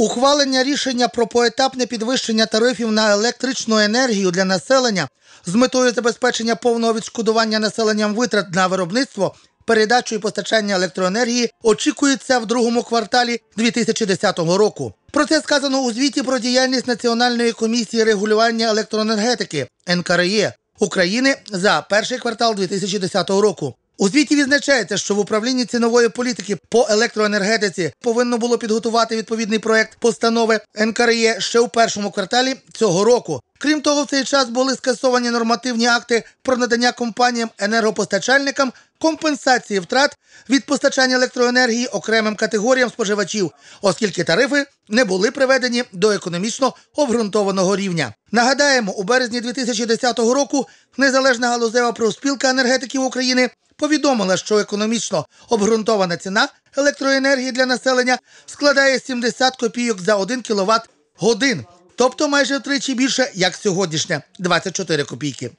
Ухвалення рішення про поетапне підвищення тарифів на електричну енергію для населення з метою забезпечення повного відшкодування населенням витрат на виробництво, передачу і постачання електроенергії очікується в другому кварталі 2010 року. Про це сказано у звіті про діяльність Національної комісії регулювання електроенергетики НКРЕ України за перший квартал 2010 року. У звіті відзначається, що в управлінні цінової політики по електроенергетиці повинно було підготувати відповідний проект постанови НКРЕ ще у першому кварталі цього року. Крім того, в цей час були скасовані нормативні акти про надання компаніям енергопостачальникам компенсації втрат від постачання електроенергії окремим категоріям споживачів, оскільки тарифи не були приведені до економічно обґрунтованого рівня. Нагадаємо, у березні 2010 року незалежна галузева профспілка енергетиків України повідомила, що економічно обґрунтована ціна електроенергії для населення складає 70 копійок за 1 кВт годин, тобто майже втричі більше, як сьогоднішня 24 копійки.